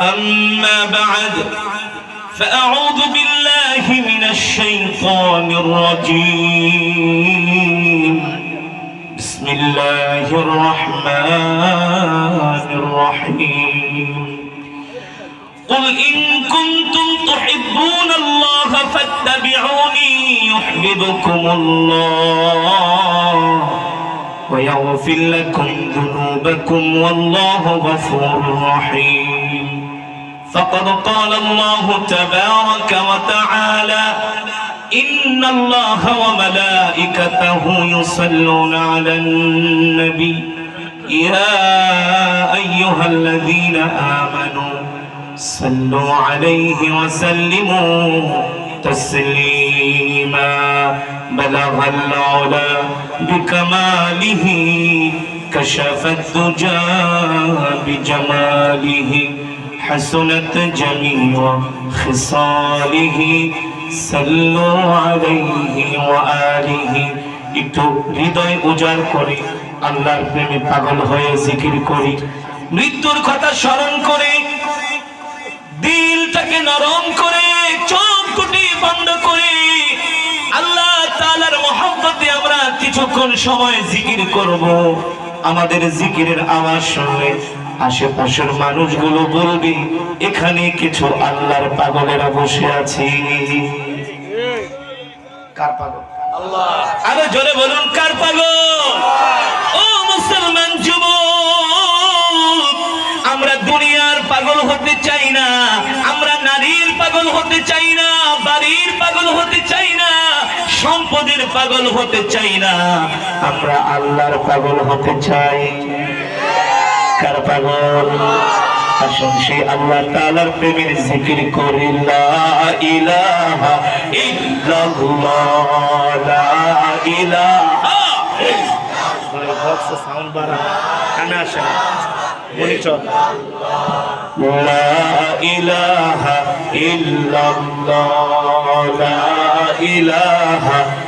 أما بعد فأعوذ بالله من الشيطان الرجيم. بسم الله الرحمن الرحيم. قل إن كنتم تحبون الله فاتبعوني يحببكم الله ويغفر لكم ذنوبكم والله غفور رحيم. فقد قال الله تبارك وتعالى إن الله وملائكته يصلون على النبي. يا أيها الذين آمنوا صلوا عليه وسلموا تسليما. بلغ العلا بكماله كشف الدجى بجماله. حسنت جميع خصاله صلوا عليه وآله একটু হৃদয় উজাড় করে আল্লাহর প্রেমে পাগল হয়ে জিকির করি মৃত্যুর কথা স্মরণ করে দিলটাকে নরম করে চোখ দুটি বন্ধ করে আল্লাহ তাআলার মহব্বতে আমরা কিছুক্ষণ সময় জিকির করব আমাদের জিকিরের আওয়াজ শুনলে আশেপাশের মানুষগুলো বলবে এখানে কিছু আল্লাহর পাগলেরা বসে আছে। কার পাগল? আরও জোরে বলুন কার পাগল? ও মুসলমান যুবক আমরা দুনিয়ার পাগল হতে চাই না আমরা নারীর পাগল হতে চাই না। সম্পদের পাগল হতে চাই না। আমরা আল্লাহর পাগল হতে চাই। কার পাগল? আসুন সেই আল্লাহ তাআলার প্রেমের জিকির করি। লা ইলাহা ইল্লাল্লাহ লা ইলাহা সাউন্ড বাড়া কানে আসে না মনিটর। লা ইলাহা ইল্লাল্লাহ লা ইলাহা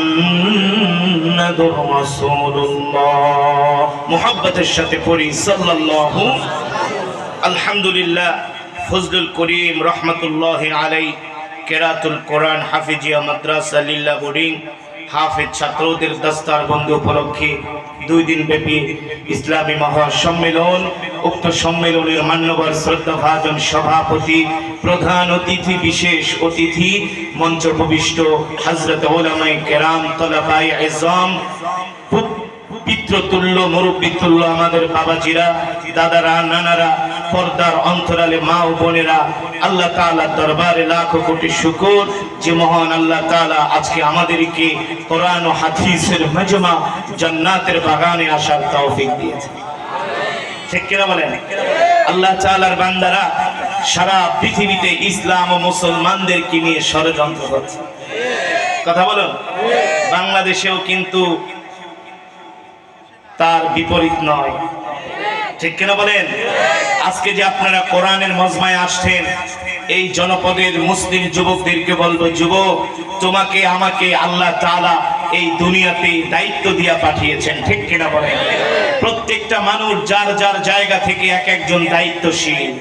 মুহাম্মাদুর রাসূলুল্লাহ। মুহাব্বতের সাথে পড়ি, সাল্লাল্লাহু আলহামদুলিল্লাহ। ফজলুল করিম রহমতুল্লাহ আলাই কেরাতুল কোরআন হাফিজিয়া মাদ্রাসা, লিল্লা বোর্ডিং, হাফেজ ছাত্রদের দস্তার বন্ধু উপলক্ষে দুই দিন ব্যাপী ইসলামী মহাসম্মেলন উক্ত সম্মেলনের মান্যবর শ্রদ্ধাভাজন সভাপতি, প্রধান অতিথি, বিশেষ অতিথি মঞ্চ উপবিষ্ট হজরত ওলামাই কেরাম তলাবাই এজম পিতৃতুল্য, মুরব্বিতুল্য আমাদের বাবাজিরা, দাদারা, নানারা, পর্দার অন্তরালে মা ও বোনেরা, আল্লাহ তাআলা দরবারে লাখো কোটি শুকর যে মহান আল্লাহ তাআলা আজকে আমাদেরকে কোরআন ও হাদিসের মজমা জান্নাতের বাগানে আসার তৌফিক দিয়েছে ঠিক কিনা বলেন? আল্লাহ তাআলার বান্দারা সারা পৃথিবীতে ইসলাম ও মুসলমানদেরকে নিয়ে ষড়যন্ত্র করছে। কথা বলুন? বাংলাদেশেও কিন্তু তার বিপরীত নয়। ঠিক কিনা বলেন? আজকে যে আপনারা কোরআনের মজমায় আসছেন, এই জনপদের মুসলিম যুবকদেরকে বলব, যুবক, তোমাকে, আমাকে আল্লাহ তাআলা এই দুনিয়াতে দায়িত্ব দিয়া পাঠিয়েছেন, ঠিক কিনা বলেন? প্রত্যেকটা মানুষ যার যার জায়গা থেকে এক একজন দায়িত্বশীল।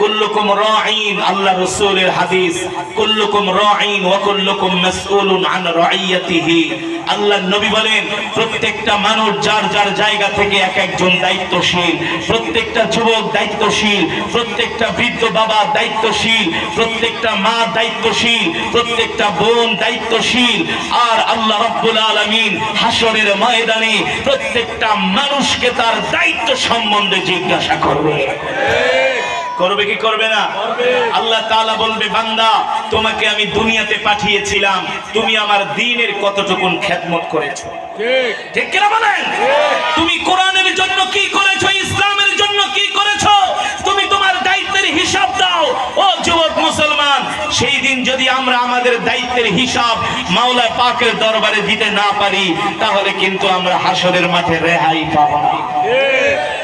কুল্লুকুম রাঈন, আল্লাহ রাসূলের হাদিস। কুল্লুকুম রাঈন ওয়া কুল্লুকুম মাসউলুন আন রাইয়াতিহি আল্লাহ নবী বলেন, প্রত্যেকটা মানুষ যার যার জায়গা থেকে এক একজন দায়িত্বশীল, প্রত্যেকটা যুবক দায়িত্বশীল, প্রত্যেকটা বৃদ্ধ বাবা দায়িত্বশীল, প্রত্যেকটা মা দায়িত্বশীল, প্রত্যেকটা বোন দায়িত্বশীল। আর আল্লাহ রাব্বুল আলামিন হাসরের ময়দানে প্রত্যেকটা মানুষকে তার দায়িত্ব সম্বন্ধে জিজ্ঞাসা করবে করবে কি করবে না? আল্লাহ তাআলা বলবে বান্দা তোমাকে আমি দুনিয়াতে পাঠিয়েছিলাম। তুমি আমার দ্বীনের কতটুকুন খেদমত করেছ। ঠিক। কিনা বলেন? তুমি কোরআনের জন্য কি করেছ? ইসলামের জন্য কি করেছ? তুমি তোমার দায়িত্বের হিসাব দাও। ও যুবক মুসলমান সেই দিন যদি আমরা আমাদের দায়িত্বের হিসাব মাওলা পাকের দরবারে দিতে না পারি তাহলে কিন্তু আমরা হাসরের মাঠে রেহাই পাবো না।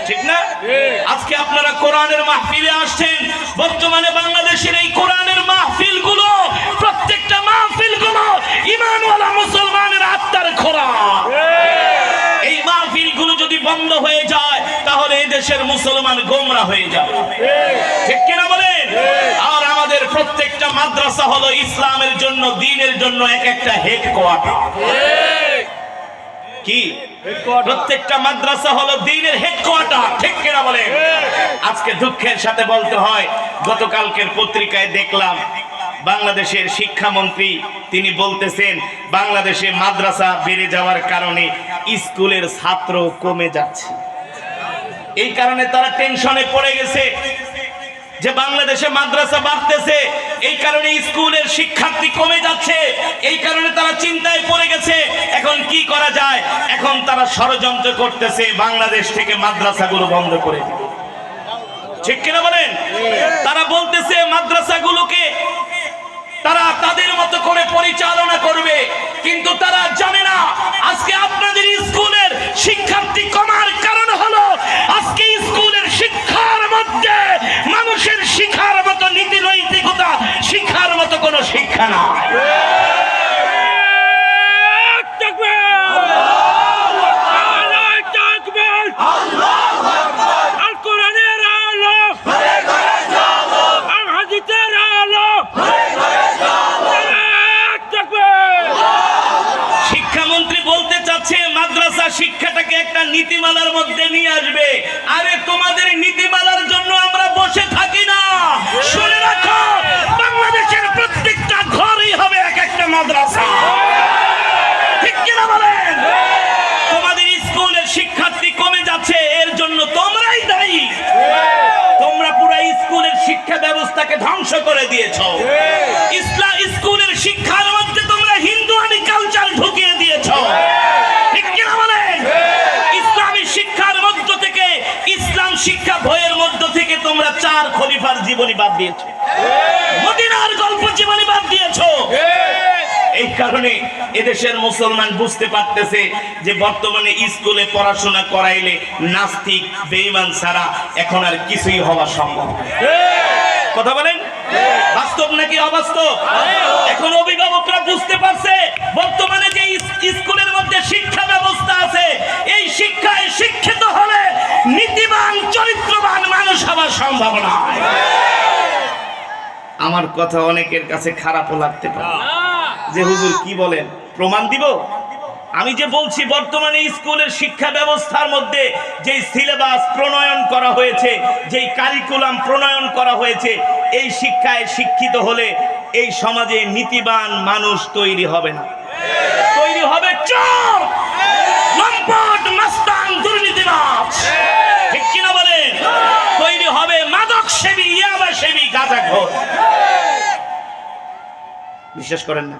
ঠিক না? আজকে আপনারা কোরআনের মাহফিলে আসছেন। বর্তমানে বাংলাদেশের এই কোরআনের মাহফিলগুলো প্রত্যেকটা মাহফিলগুলো ইমানওয়ালা মুসলমানের আত্মার খোরা। এই মাহফিলগুলো যদি বন্ধ হয়ে যায় তাহলে এই দেশের মুসলমান গোমরা হয়ে যাবে। ঠিক কিনা বলেন? আর আমাদের প্রত্যেকটা মাদ্রাসা হলো ইসলামের জন্য দিনের জন্য এক একটা হেডকোয়ার্টার কি? প্রত্যেকটা মাদ্রাসা হলো দিনের হেড হেডকোয়ার্টার ঠিক কিনা বলেন? আজকে দুঃখের সাথে বলতে হয়, গতকালকের পত্রিকায় দেখলাম, বাংলাদেশের শিক্ষামন্ত্রী তিনি বলতেছেন, বাংলাদেশে মাদ্রাসা বেড়ে যাওয়ার কারণে স্কুলের ছাত্র কমে যাচ্ছে। এই কারণে তারা টেনশনে পড়ে গেছে যে বাংলাদেশে মাদ্রাসা বাড়তেছে, এই কারণে স্কুলের শিক্ষার্থী কমে যাচ্ছে, এই কারণে তারা চিন্তায় পড়ে গেছে, এখন কি করা যায়? এখন তারা ষড়যন্ত্র করতেছে, বাংলাদেশ থেকে মাদ্রাসাগুলো বন্ধ করে দিবে ঠিক কিনা বলেন? তারা বলতেছে, মাদ্রাসাগুলোকে তারা তাদের মতো করে পরিচালনা করবে, কিন্তু তারা জানে না। আজকে আপনাদের স্কুলের শিক্ষার্থী কমার কারণ হলো, আজকে স্কুলের শিক্ষার মধ্যে মানুষের শিক্ষার মতো নীতি নৈতিকতা শিক্ষার মতো কোনো শিক্ষা না শিক্ষামন্ত্রী বলতে চাচ্ছে মাদ্রাসা শিক্ষাটাকে একটা নীতিমালার মধ্যে নিয়ে আসবে আরে তোমাদের নীতিমালার জন্য আমরা বসে থাকি না শুনে রাখো বাংলাদেশের প্রত্যেকটা ঘরই হবে এক একটা মাদ্রাসা। তোমাদের স্কুলের শিক্ষার্থী কমে যাচ্ছে, এর জন্য তোমরাই দায়ী। তোমরা পুরো স্কুলের শিক্ষা ব্যবস্থাকে ধ্বংস করে দিয়েছ। ইসলাম স্কুলের শিক্ষার মধ্যে তোমরা হিন্দুয়ানি কালচার ঢুকিয়ে দিয়েছ। ঠিক ইসলামী শিক্ষার মধ্য থেকে, ইসলাম শিক্ষা বইয়ের মধ্য থেকে তোমরা চার খলিফার জীবনী বাদ দিয়েছ। কারণে এদেশের মুসলমান বুঝতে পারতেছে যে বর্তমানে স্কুলে পড়াশোনা করাইলে নাস্তিক, বেঈমান ছাড়া এখন আর কিছুই হওয়া সম্ভব কথা বলেন? বাস্তব নাকি অবাস্তব? এখন অভিভাবকরা বুঝতে পারছে, বর্তমানে যে স্কুলের মধ্যে শিক্ষা ব্যবস্থা আছে, এই শিক্ষায় শিক্ষিত হলে নীতিবান, চরিত্রবান মানুষ হওয়ার সম্ভাবনা আমার কথা অনেকের কাছে খারাপও লাগতে পারে। যে হুজুর কি বলেন? প্রমাণ দিব? আমি যে বলছি, বর্তমানে স্কুলের শিক্ষা ব্যবস্থার মধ্যে যেই সিলেবাস প্রণয়ন করা হয়েছে, যেই কারিকুলাম প্রণয়ন করা হয়েছে, এই শিক্ষায় শিক্ষিত হলে এই সমাজে নীতিবান মানুষ তৈরি হবে না। তৈরি হবে চোর, লম্পট ঠিক কিনা বলেন তৈরি হবে মাদক সেবী ইয়াবা সেবী গাঁজাখোর বিশ্বাস করেন না?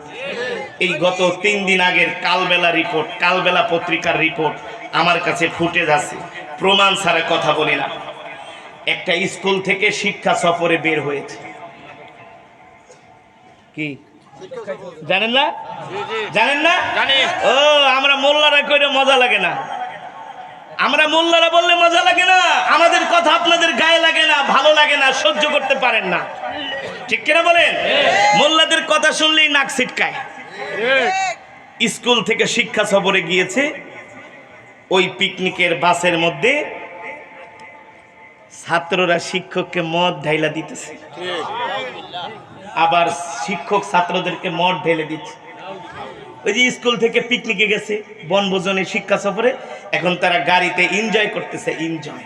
এই গত তিন দিন আগের কালবেলা রিপোর্ট কালবেলা পত্রিকার রিপোর্ট আমার কাছে ফুটেজ আছে। প্রমাণ ছাড়া কথা বলি না। একটা স্কুল থেকে শিক্ষা সফরে বের হয়েছে। কি? জানেন না? জানেন না? ও আমরা মোল্লারা কইরে মজা লাগে না। আমরা মোল্লারা বললে মজা লাগে না। আমাদের কথা আপনাদের গায়ে লাগে না ভালো লাগে না সহ্য করতে পারেন না। ঠিক কিনা বলেন? মোল্লাদের কথা শুনলেই নাক ছিটকায়। স্কুল থেকে শিক্ষা সফরে গিয়েছে ওই পিকনিকের বাসের মধ্যে ছাত্ররা শিক্ষককে মদ ঢাইলা দিতেছে। আবার শিক্ষক ছাত্রদেরকে মদ ঢেলে দিচ্ছে। ওই যে স্কুল থেকে পিকনিকে গেছে বনভোজনে শিক্ষা সফরে এখন তারা গাড়িতে এনজয় করতেছে এনজয়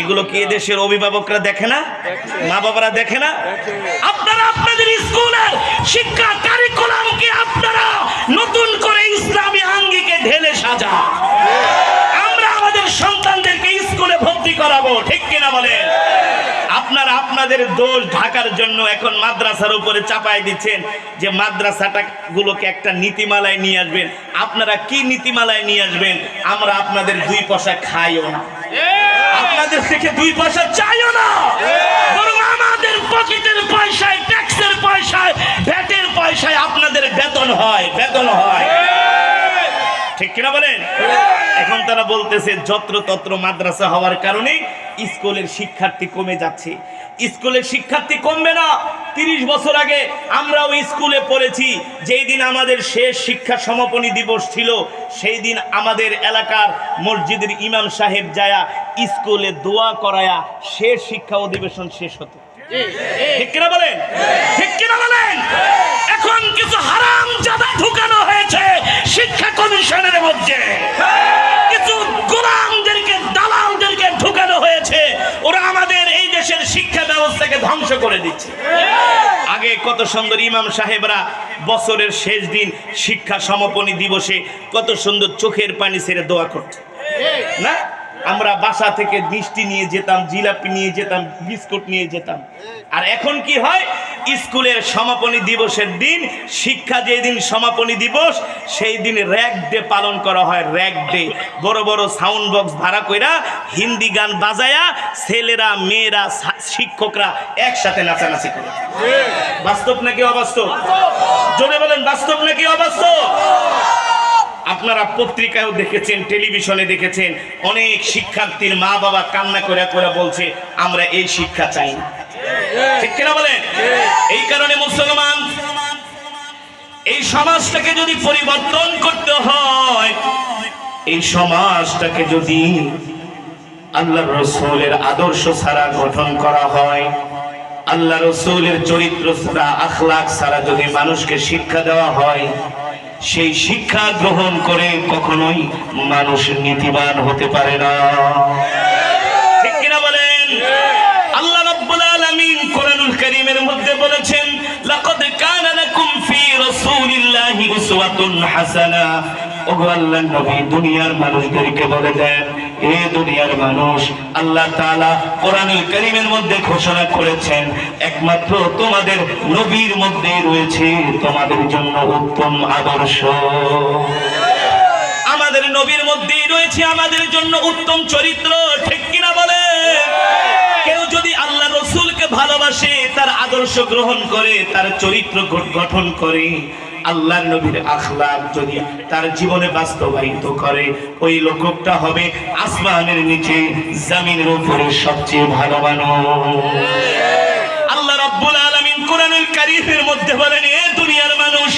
এগুলো কি দেশের অভিভাবকরা দেখে না? মা বাবারা দেখে না? আপনারা আপনাদের স্কুলের শিক্ষা কারিকুলামকে আপনারা নতুন করে ইসলামী আঙ্গিকে ঢেলে সাজা আমরা আমাদের সন্তানদেরকে স্কুলে ভর্তি করাবো, ঠিক কিনা বলেন? আপনারা আপনাদের দোষ ঢাকার জন্য এখন মাদ্রাসার উপরে চাপাই দিচ্ছেন যে মাদ্রাসাটা গুলোকে একটা নীতিমালায় নিয়ে আসবেন। আপনারা কি নীতিমালায় নিয়ে আসবেন? আমরা আপনাদের দুই পয়সা খাইও না। আপনাদের থেকে দুই পয়সা চাইও না। বরং আমাদের পকেটের পয়সায় ট্যাক্সের পয়সায় ভ্যাটের পয়সায় আপনাদের বেতন হয় বেতন হয়। ঠিক কিনা বলেন? এখন তারা বলতেছে যত্র তত্র মাদ্রাসা হওয়ার কারণে স্কুলের শিক্ষার্থী কমে যাচ্ছে। স্কুলের শিক্ষার্থী কমবে না। তিরিশ বছর আগে আমরাও স্কুলে পড়েছি যেই দিন আমাদের শেষ শিক্ষা সমাপনী দিবস ছিল সেই দিন আমাদের এলাকার মসজিদের ইমাম সাহেব যায়া স্কুলে দোয়া করায়া শেষ শিক্ষা অধিবেশন শেষ হতো। ঠিক কিনা বলেন? ঠিক কিনা বলেন? এখন কিছু হারাম জাদা ঢুকানো হয়েছে শিক্ষা কমিশনের মধ্যে। কিছু গোলামদেরকে, দালালদেরকে ঢুকানো হয়েছে। ওরা আমাদের এই দেশের শিক্ষা ব্যবস্থাকে ধ্বংস করে দিচ্ছে। আগে কত সুন্দর ইমাম সাহেবরা বছরের শেষ দিন শিক্ষা সমাপনী দিবসে কত সুন্দর চোখের পানি ছেড়ে দোয়া করত। না? আমরা বাসা থেকে মিষ্টি নিয়ে যেতাম, জিলাপি নিয়ে যেতাম, বিস্কুট নিয়ে যেতাম। আর এখন কি হয়? স্কুলের সমাপনী দিবসের দিন, শিক্ষা যেই দিন সমাপনী দিবস, সেই দিন র্যাক ডে পালন করা হয় র্যাক ডে বড় বড় সাউন্ড বক্স ভাড়া কইরা হিন্দি গান বাজায়া ছেলেরা, মেয়েরা শিক্ষকরা একসাথে নাচানাচি করে। বাস্তব নাকি অবাস্তব? জোরে বলেন, বাস্তব নাকি অবাস্তব? আপনারা পত্রিকায়ও দেখেছেন, টেলিভিশনে দেখেছেন, অনেক শিক্ষার্থীর মা বাবা কান্না করে করে বলছে, আমরা এই শিক্ষা চাই ঠিক কিনা বলেন? এই কারণে মুসলমান, এই সমাজটাকে যদি পরিবর্তন করতে হয়, এই সমাজটাকে যদি আল্লাহ রসুলের আদর্শ ছাড়া গঠন করা হয় আল্লাহ রসুলের চরিত্র ছাড়া আখলাক ছাড়া যদি মানুষকে শিক্ষা দেওয়া হয় সেই শিক্ষা গ্রহণ করে কখনোই মানুষ নীতিবান হতে পারে না। ঠিক কিনা বলেন? আল্লাহ রাব্বুল আলামিন কোরআনুল কারীমের মধ্যে বলেছেন, লাকাদ কানা ফি রাসূলিল্লাহি উসওয়াতুন হাসানা। ওগো আল্লাহর নবী, দুনিয়ার মানুষদেরকে বলে দেন দুনিয়ার মানুষ, আল্লাহ তাআলা কোরআনুল মধ্যে ঘোষণা করেছেন, একমাত্র তোমাদের নবীর রয়েছে তোমাদের জন্য উত্তম আদর্শ। আমাদের নবীর মধ্যেই রয়েছে আমাদের জন্য উত্তম চরিত্র, ঠিক কিনা বলে? কেউ যদি আল্লাহ রসুলকে ভালোবাসে, তার আদর্শ গ্রহণ করে, তার চরিত্র গঠন করে আল্লাহ নবীর আখলাক যদি তার জীবনে বাস্তবায়িত করে, ওই লোকটা হবে আসমানের নিচে, জামিনের উপরে সবচেয়ে ভালো আল্লাহ রাব্বুল আলামিন কোরআনুল কারীমের মধ্যে বলেন, এ দুনিয়ার মানুষ,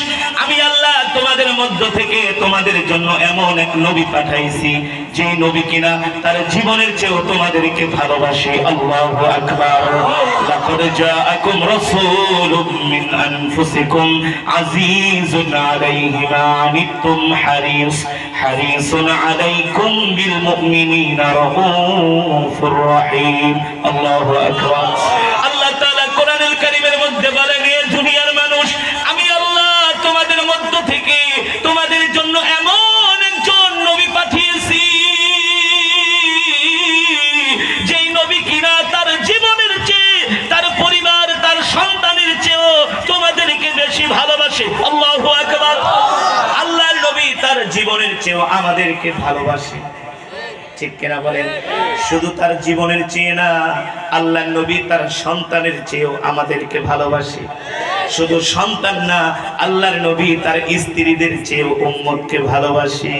আমি আল্লাহ তোমাদের মধ্য থেকে তোমাদের জন্য এমন এক নবী পাঠাইছি যে নবী কিনা তার জীবনের চেয়েও তোমাদেরকে ভালোবাসে। আল্লাহু আকবার। قد جاءكم رسول من أنفسكم عزيز عليه ما عنتم حريص حريص عليكم بالمؤمنين رؤوف رحيم. الله أكبر. চেয়েও আমাদেরকে ভালোবাসে। ঠিক কেনা বলেন? শুধু তার জীবনের চেয়ে না আল্লাহ নবী তার সন্তানের চেয়েও আমাদেরকে ভালোবাসে। শুধু সন্তান না, আল্লাহর নবী তার স্ত্রীদের চেয়েও উম্মতকে ভালোবাসে।